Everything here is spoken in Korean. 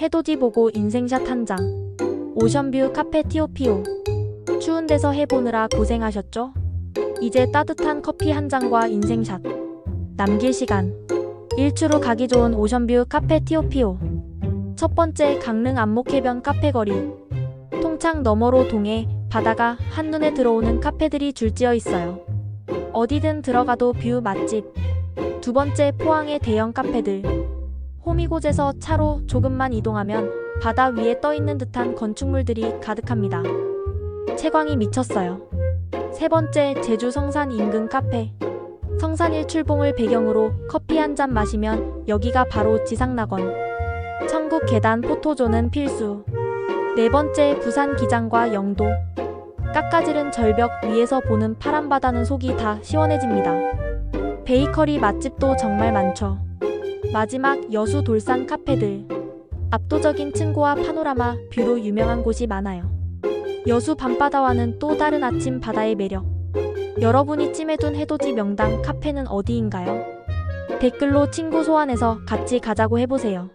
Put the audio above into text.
해돋이 보고 인생샷 한 장. 오션뷰 카페 티오피오. 추운 데서 해보느라 고생하셨죠? 이제 따뜻한 커피 한 잔과 인생샷. 남길 시간. 일주로 가기 좋은 오션뷰 카페 티오피오. 첫 번째 강릉 안목해변 카페 거리. 통창 너머로 동해 바다가 한눈에 들어오는 카페들이 줄지어 있어요. 어디든 들어가도 뷰 맛집. 두 번째 포항의 대형 카페들. 홈이곳에서 차로 조금만 이동하면 바다 위에 떠 있는 듯한 건축물들이 가득합니다. 채광이 미쳤어요. 세 번째 제주 성산 인근 카페. 성산 일출봉을 배경으로 커피 한 잔 마시면 여기가 바로 지상낙원. 천국 계단 포토존은 필수. 네 번째 부산 기장과 영도. 깎아지른 절벽 위에서 보는 파란 바다는 속이 다 시원해집니다. 베이커리 맛집도 정말 많죠. 마지막 여수 돌산 카페들. 압도적인 층고와 파노라마 뷰로 유명한 곳이 많아요. 여수 밤바다와는 또 다른 아침 바다의 매력. 여러분이 찜해둔 해돋이 명당 카페는 어디인가요? 댓글로 친구 소환해서 같이 가자고 해보세요.